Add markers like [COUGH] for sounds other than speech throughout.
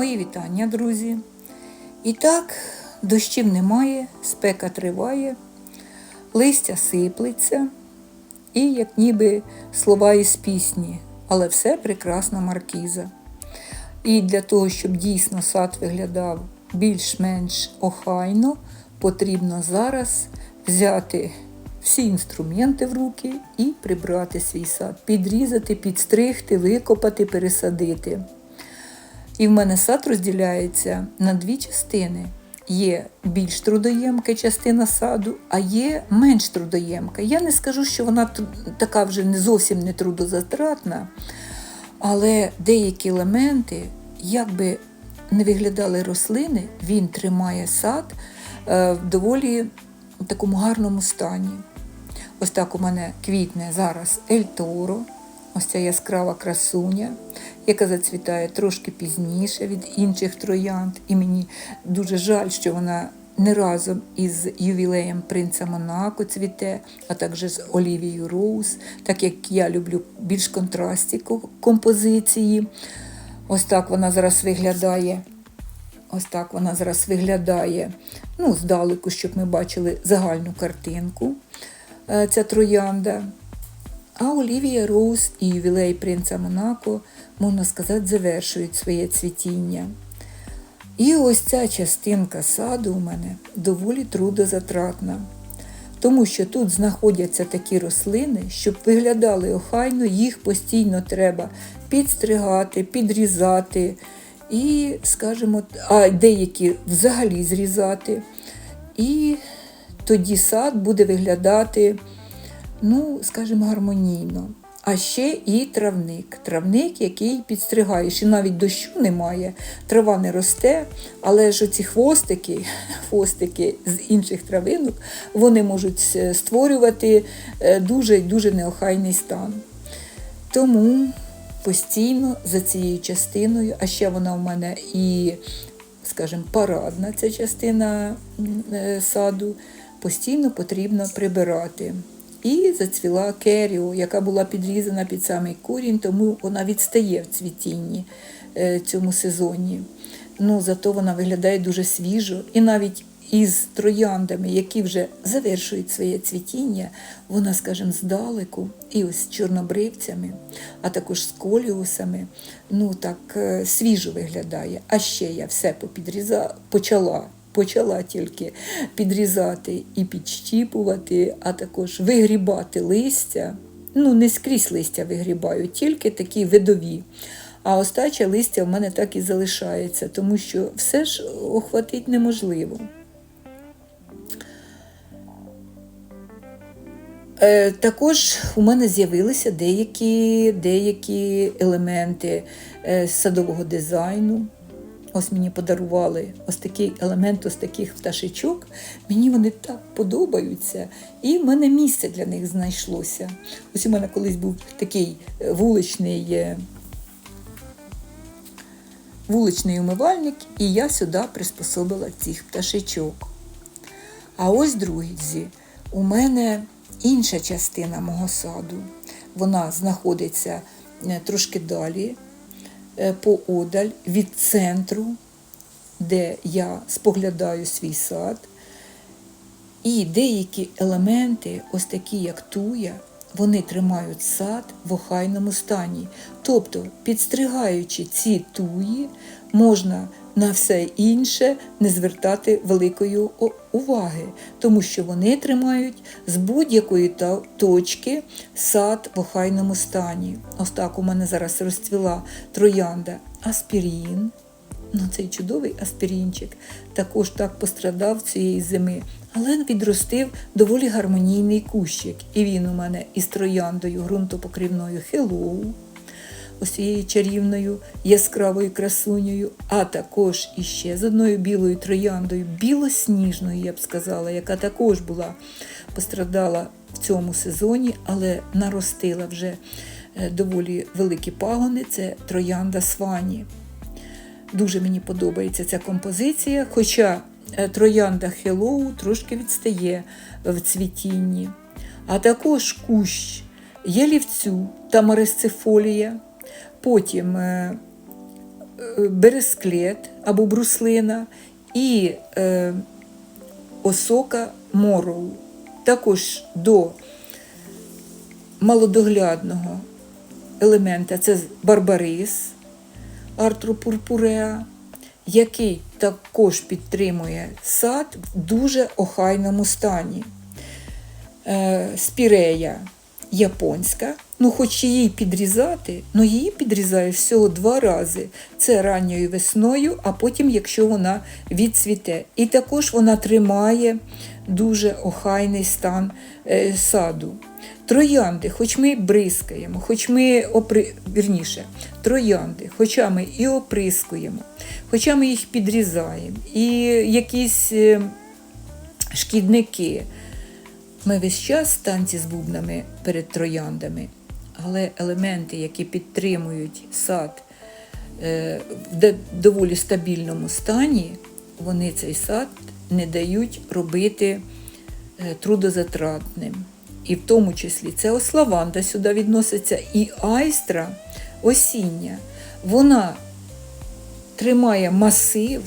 Мої вітання, друзі. І так, дощів немає, спека триває, листя сиплеться, і як ніби слова із пісні, але все прекрасна маркіза. І для того, щоб дійсно сад виглядав більш-менш охайно, потрібно зараз взяти всі інструменти в руки і прибрати свій сад, підрізати, підстригти, викопати, пересадити. І в мене сад розділяється на дві частини. Є більш трудоємка частина саду, а є менш трудоємка. Я не скажу, що вона така вже не зовсім не трудозатратна, але деякі елементи, як би не виглядали рослини, він тримає сад е, в доволі такому гарному стані. Ось так у мене квітне зараз Ельторо, ось ця яскрава красуня, яка зацвітає трошки пізніше від інших троянд. І мені дуже жаль, що вона не разом із ювілеєм принца Монако цвіте, а також з Олівією Роуз, так як я люблю більш контрасті композиції. Ось так вона зараз виглядає. Ось так вона зараз виглядає. Ну, здалеку, щоб ми бачили загальну картинку. е, Ця троянда. А Олівія Роуз і ювілей принца Монако, можна сказати, завершують своє цвітіння. І ось ця частинка саду у мене доволі трудозатратна. Тому що тут знаходяться такі рослини, щоб виглядали охайно, їх постійно треба підстригати, підрізати і, скажімо, а деякі взагалі зрізати. І тоді сад буде виглядати, ну, скажімо, гармонійно. А ще і травник. Травник, який підстригаєш. І навіть дощу немає, трава не росте, але ж оці хвостики, [LAUGHS] хвостики з інших травинок, вони можуть е, створювати е, дуже дуже неохайний стан. Тому постійно за цією частиною, а ще вона в мене і, скажімо, парадна ця частина е, саду, постійно потрібно прибирати. І зацвіла керіо, яка була підрізана під самий корінь, тому вона відстає в цвітінні е, цьому сезоні. Ну, зато вона виглядає дуже свіжо. І навіть із трояндами, які вже завершують своє цвітіння, вона, скажімо, здалеку, і ось з чорнобривцями, а також з коліусами, ну так е, свіжо виглядає. А ще я все попідрізала, почала. Почала тільки підрізати і підщіпувати, а також вигрібати листя. Ну, не скрізь листя вигрібаю, тільки такі видові. А остача листя в мене так і залишається, тому що все ж охватити неможливо. Е, Також у мене з'явилися деякі, деякі елементи е, садового дизайну. Ось мені подарували ось такий елемент, ось таких пташечок. Мені вони так подобаються, і в мене місце для них знайшлося. Ось у мене колись був такий е, вуличний, е, вуличний умивальник, і я сюди приспособила цих пташечок. А ось, друзі, у мене інша частина мого саду. Вона знаходиться е, трошки далі, поодаль від центру, де я споглядаю свій сад. І деякі елементи, ось такі як туя, вони тримають сад в охайному стані. Тобто, підстригаючи ці туї, можна на все інше не звертати великої уваги, тому що вони тримають з будь-якої точки сад в охайному стані. Ось так у мене зараз розцвіла троянда аспірін. Ну, цей чудовий аспірінчик також так пострадав цієї зими, але відростив доволі гармонійний кущик. І він у мене із трояндою ґрунтопокривною Hello, ось цією чарівною яскравою красунею, а також іще з одною білою трояндою, білосніжною, я б сказала, яка також була пострадала в цьому сезоні, але наростила вже е, доволі великі пагони. Це троянда Свані. Дуже мені подобається ця композиція, хоча е, троянда Hello трошки відстає в цвітінні. А також кущ ялівцю та марисцифолія. Потім е, е, бересклет або бруслина і е, осока мору. Також до малодоглядного елемента це барбарис артропурпуреа, який також підтримує сад в дуже охайному стані. Спірея японська. Ну, хоч її підрізати, але її підрізаєш всього два рази. Це ранньою весною, а потім, якщо вона відцвіте. І також вона тримає дуже охайний стан е, саду. Троянди, хоч ми бризкаємо, хоч ми опри... вірніше, троянди, хоча ми і оприскуємо, хоча ми їх підрізаємо, і якісь е, шкідники. Ми весь час танці з бубнами перед трояндами, але елементи, які підтримують сад е, в доволі стабільному стані, вони цей сад не дають робити е, трудозатратним. І в тому числі це ось лаванда сюди відноситься, і айстра осіння. Вона тримає масив.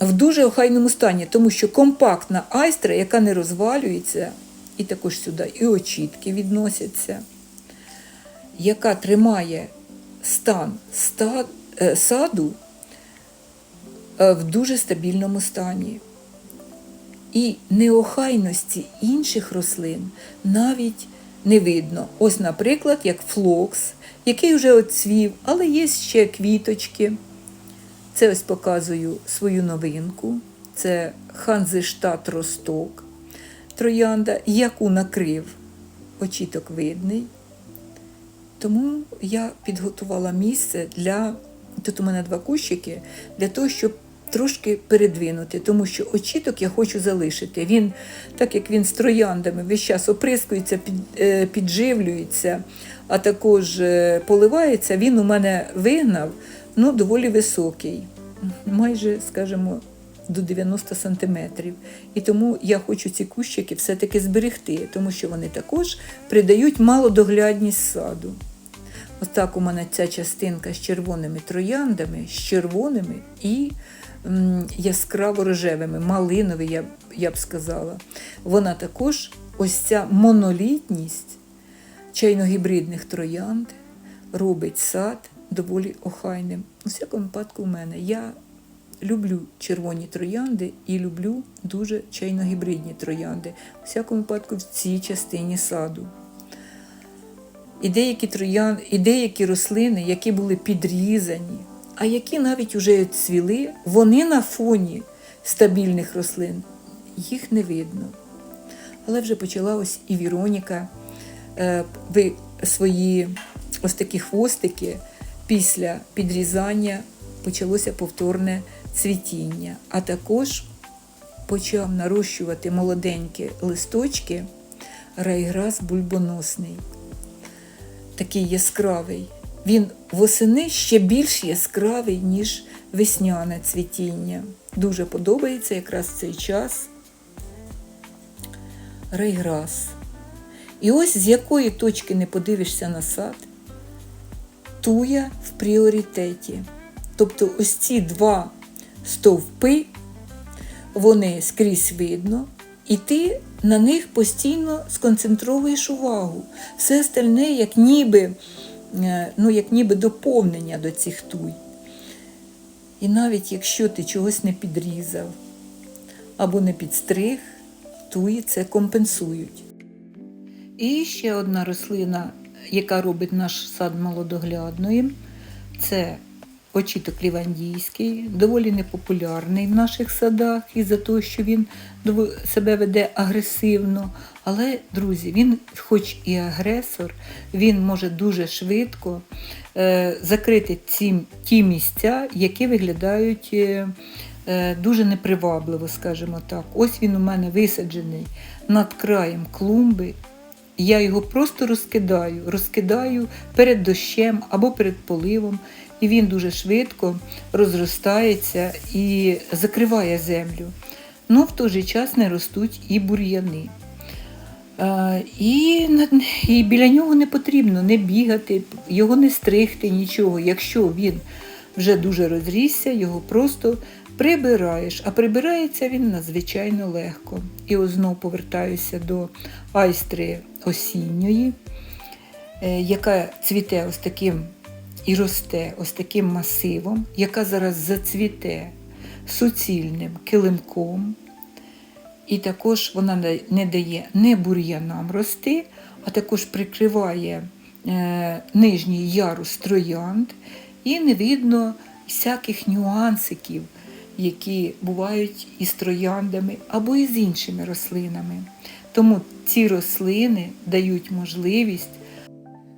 В дуже охайному стані, тому що компактна айстра, яка не розвалюється, і також сюди і очітки відносяться, яка тримає стан ста- е, саду е, в дуже стабільному стані. І неохайності інших рослин навіть не видно. Ось, наприклад, як флокс, який вже оцвів, але є ще квіточки. Це ось показую свою новинку. Це Ханзештат Росток троянда, яку накрив очіток видний. Тому я підготувала місце для. Тут у мене два кущики, для того, щоб трошки передвинути, тому що очіток я хочу залишити. Він, так як він з трояндами, весь час оприскується, під, е, підживлюється, а також е, поливається, він у мене вигнав ну, доволі високий, майже, скажімо, до 90 сантиметрів. І тому я хочу ці кущики все-таки зберегти, тому що вони також придають малодоглядність саду. Ось так у мене ця частинка з червоними трояндами, з червоними і яскраво рожевими, малинові, я, я б сказала. Вона також, ось ця монолітність чайногібридних троянд робить сад доволі охайним. У всякому випадку, у мене я люблю червоні троянди і люблю дуже чайногібридні троянди. У всякому випадку в цій частині саду. І деякі, троян, і деякі рослини, які були підрізані, а які навіть уже цвіли, вони на фоні стабільних рослин, їх не видно. Але вже почала і Віроніка е, ви свої ось такі хвостики після підрізання почалося повторне цвітіння, а також почав нарощувати молоденькі листочки райграс бульбоносний такий яскравий. Він восени ще більш яскравий, ніж весняне цвітіння. Дуже подобається якраз цей час райграс. І ось з якої точки не подивишся на сад, туя в пріоритеті. Тобто ось ці два стовпи, вони скрізь видно, і ти на них постійно сконцентровуєш увагу. Все остальне, як ніби, е, ну, як ніби доповнення до цих туй. І навіть якщо ти чогось не підрізав або не підстриг, туї це компенсують. І ще одна рослина, яка робить наш сад малодоглядним, це очіток лівандійський, доволі непопулярний в наших садах із-за того, що він себе веде агресивно. Але, друзі, він, хоч і агресор, він може дуже швидко е, закрити ці, ті місця, які виглядають е, е, дуже непривабливо, скажімо так. Ось він у мене висаджений над краєм клумби. Я його просто розкидаю, розкидаю перед дощем або перед поливом, і він дуже швидко розростається і закриває землю. Ну в той же час не ростуть і бур'яни. І, і біля нього не потрібно не бігати, його не стригти, нічого. Якщо він вже дуже розрісся, його просто прибираєш. А прибирається він надзвичайно легко. І знов повертаюся до айстри осінньої, е, яка цвіте ось таким і росте ось таким масивом, яка зараз зацвіте суцільним килимком. І також вона не- не дає не бур'янам рости, а також прикриває е, нижній ярус троянд, і не видно всяких нюансиків, які бувають із трояндами або із іншими рослинами. Тому ці рослини дають можливість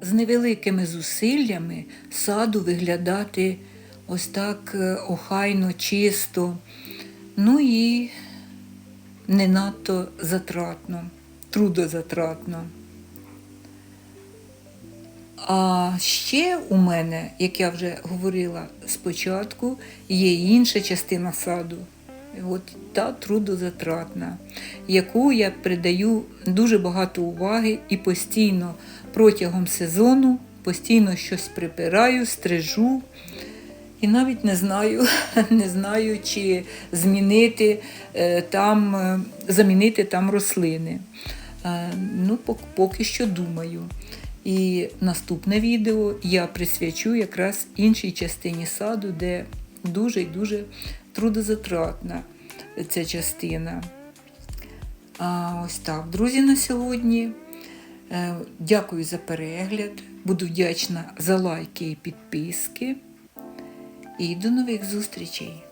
з невеликими зусиллями саду виглядати ось так е, охайно, чисто. Ну і не надто затратно, трудозатратно. А ще у мене, як я вже говорила спочатку, є інша частина саду. От та трудозатратна, яку я придаю дуже багато уваги і постійно протягом сезону постійно щось прибираю, стрижу. І навіть не знаю, [LAUGHS] не знаю, чи змінити е, там, е, замінити там рослини. Е, Ну, поки що думаю. І наступне відео я присвячу якраз іншій частині саду, де дуже і дуже трудозатратна ця частина. А ось так, друзі, на сьогодні. Е, Дякую за перегляд. Буду вдячна за лайки і підписки. І до нових зустрічей!